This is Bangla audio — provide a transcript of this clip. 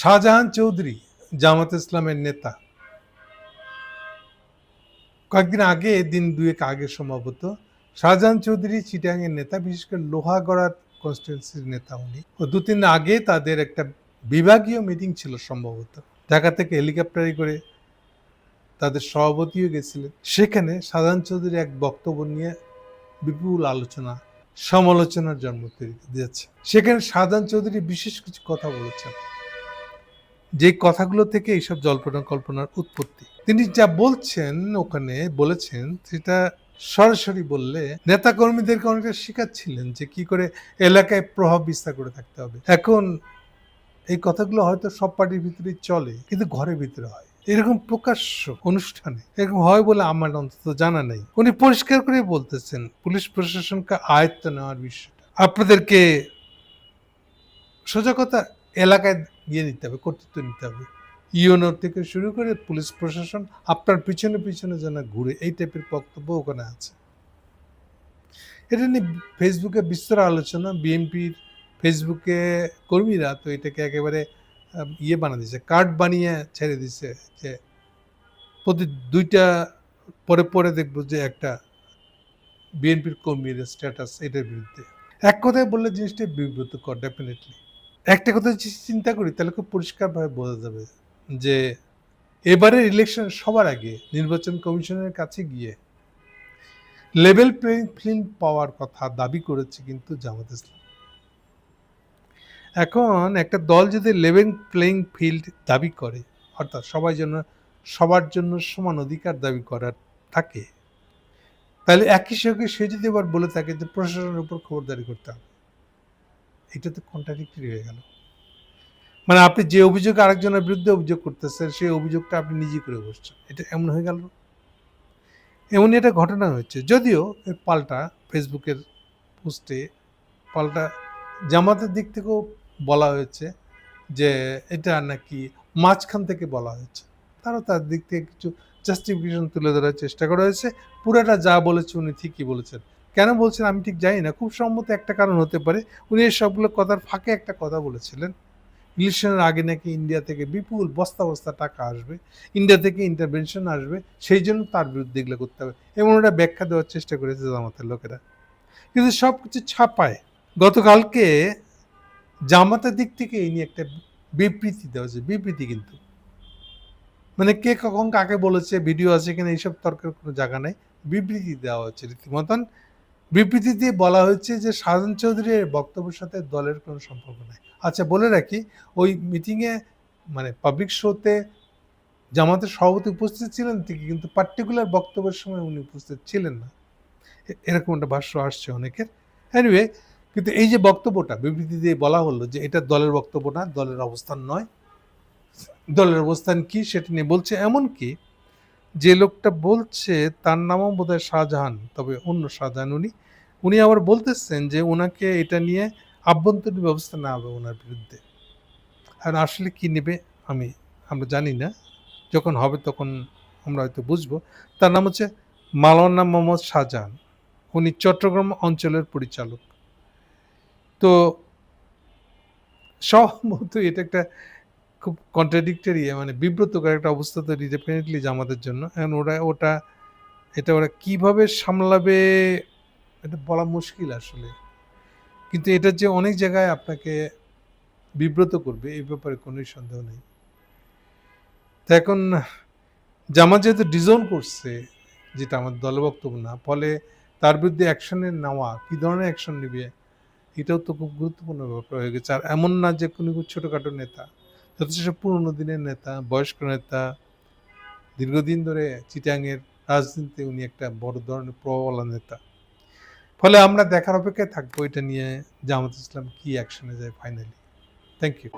শাহজাহান চৌধুরী, জামাত ইসলামের নেতা। কয়েকদিন আগে, দিন দুয়েক আগে সম্ভবত, শাহজাহান চৌধুরী চিটাঙের নেতা, বিশেষ করে লোহাগড়ার কনস্টিটুয়েন্সির নেতা উনি। ও দু তিন আগে তাদের একটা বিভাগীয় মিটিং ছিল সম্ভবত। ঢাকা থেকে হেলিকপ্টারে করে তাদের সভাপতিও গেছিলেন। সেখানে শাহজাহান চৌধুরী এক বক্তব্য নিয়ে বিপুল আলোচনা, সমালোচনার জন্ম তৈরি দিয়েছে। সেখানে শাহজাহান চৌধুরী বিশেষ কিছু কথা বলেছেন। যে কথাগুলো থেকে এইসব জল্পনা কল্পনার উৎপত্তি। তিনি যা বলছেন ওখানে বলেছেন, সেটা সরাসরি বললে নেতা কর্মীদেরকে অনেকটা শেখাচ্ছিলেন যে কি করে এলাকায় প্রভাব বিস্তার করে থাকতে হবে। এখন এই কথাগুলো হয়তো সব পার্টির ভিতরে চলে, কিন্তু ঘরের ভিতরে হয়। এরকম প্রকাশ্য অনুষ্ঠানে, এরকম হয় বলে আমার অন্তত জানা নেই। উনি পরিষ্কার করে বলতেছেন, পুলিশ প্রশাসনকে আয়ত্ত নেওয়ার বিষয়টা। আপনাদেরকে সোজা কথা এলাকায় গিয়ে নিতে হবে, কর্তৃত্ব নিতে হবে। ইউনো থেকে শুরু করে পুলিশ প্রশাসন আপনার পিছনে পিছনে যেন ঘুরে, এই টাইপের বক্তব্য ওখানে আছে। এটা নিয়ে ফেসবুকে বিস্তর আলোচনা, বিএনপির ফেসবুকে কর্মীরা তো এটাকে একেবারে ইয়ে বানা দিয়েছে কার্ড বানিয়ে ছেড়ে দিছে যে প্রতি দুইটা, পরে পরে দেখব যে একটা বিএনপির কর্মীর স্ট্যাটাস এটার বিরুদ্ধে। এক কথায় বললে জিনিসটা বিব্রতকর ডেফিনেটলি একটা কথা চিন্তা করি, তাহলে খুব পরিষ্কারভাবে বোঝা যাবে যে এবারের ইলেকশন সবার আগে নির্বাচন কমিশনের কাছে গিয়ে লেভেল প্লেইং ফিল্ড পাওয়ার কথা দাবি করেছে কিন্তু জামাত ইসলাম। এখন একটা দল যদি লেভেল প্লেইং ফিল্ড দাবি করে, অর্থাৎ সবাই জন্য সবার জন্য সমান অধিকার দাবি করার থাকে, তাহলে একই সঙ্গে সে যদি এবার বলে থাকে যে প্রশাসনের উপর খবরদারি করতে হবে। এটা তো কন্ট্রাডিক্টরি হয়ে গেল। মানে আপনি যে অভিযোগ আরেকজনের বিরুদ্ধে অভিযোগ করতেছেন, সেই অভিযোগটা আপনি নিজে করে বসছেন। এটা এমন হয়ে গেল? এমনই একটা ঘটনা হয়েছে। যদিও এর পাল্টা ফেসবুকের পোস্টে পাল্টা জামাতের দিক থেকেও বলা হয়েছে যে এটা নাকি মাঝখান থেকে বলা হয়েছে। তারও তার দিক থেকে কিছু জাস্টিফিকেশন তুলে ধরার চেষ্টা করা হয়েছে। পুরাটা যা বলেছে উনি ঠিকই বলেছেন। কেন বলছেন আমি ঠিক জানি না, খুব সম্মত একটা কারণ হতে পারে। উনি এই সবগুলো কথার ফাঁকে একটা কথা বলেছিলেন। ইলেকশনের আগে নাকি ইন্ডিয়া থেকে বিপুল বস্তা বস্তা টাকা আসবে, ইন্ডিয়া থেকে ইন্টারভেনশন আসবে, সেই জন্য তার বিরুদ্ধে এগুলো করতে হবে। এমন ওটা ব্যাখ্যা দেওয়ার চেষ্টা করেছে জামাতের লোকেরা। কিন্তু সব কিছু ছাপায়। গতকালকে জামাতের দিক থেকে এই নিয়ে একটা বিবৃতি দেওয়া হয়েছে। বিবৃতি কিন্তু। মানে কে কখন কাকে বলেছে, ভিডিও আছে কিনা, এইসব তর্কের কোনো জায়গা নেই। বিবৃতি দেওয়া হচ্ছে রীতিমতন। বিবৃতি দিয়ে বলা হয়েছে যে শাহজাহান চৌধুরীর বক্তব্যের সাথে দলের কোনো সম্পর্ক নাই। আচ্ছা বলে রাখি, ওই মিটিংয়ে মানে পাবলিক শোতে জামাতের সভাপতি উপস্থিত ছিলেন ঠিকই কিন্তু পার্টিকুলার বক্তব্যের সময় উনি উপস্থিত ছিলেন না। এরকম একটা ভাষ্য আসছে অনেকের। এনিওয়ে কিন্তু এই যে বক্তব্যটা, বিবৃতি দিয়ে বলা হলো যে এটা দলের বক্তব্য না, দলের অবস্থান নয়। দলের অবস্থান কি সেটা নিয়ে বলছে এমন কি যে লোকটা বলছে তার নামও বোধহয় শাহজাহান, তবে অন্য শাহজাহান উনি। উনি আবার বলতেছেন যে ওনাকে এটা নিয়ে আভ্যন্তরীণ ব্যবস্থা নেওয়া হবে ওনার বিরুদ্ধে। আর আসলে কি নেবে আমি, আমরা জানি না। যখন হবে তখন আমরা হয়তো বুঝব। তার নাম হচ্ছে মালানা মোহাম্মদ শাহজাহান। উনি চট্টগ্রাম অঞ্চলের পরিচালক। তো সম্ভবত এটা একটা খুব কন্ট্রাডিক্টরি মানে বিব্রতকর একটা অবস্থা তৈরি ডেফিনেটলি জামাতের জন্য। এখন ওরা, ওটা, এটা ওরা কীভাবে সামলাবে, এটা বলা মুশকিল আসলে। কিন্তু এটা যে অনেক জায়গায় আপনাকে বিব্রত করবে, এই ব্যাপারে কোনো সন্দেহ নেই। তো এখন, জামাত যেহেতু ডিজোন করছে, যেটা আমার দল বক্তব্য না, ফলে তার বিরুদ্ধে অ্যাকশনের নেওয়া, কী ধরনের অ্যাকশন নেবে, এটাও তো খুব গুরুত্বপূর্ণ ব্যাপার হয়ে গেছে। আর এমন না যে কোনো ছোটোখাটো নেতা যথেষ্ট পুরনো দিনের নেতা, বয়স্ক নেতা, দীর্ঘদিন ধরে চিটাংয়ের রাজনীতিতে উনি একটা বড় ধরনের প্রবলা নেতা। ফলে আমরা দেখার অপেক্ষায় থাকব এটা নিয়ে জামাত ইসলাম কি অ্যাকশনে যায় ফাইনালি থ্যাংক ইউ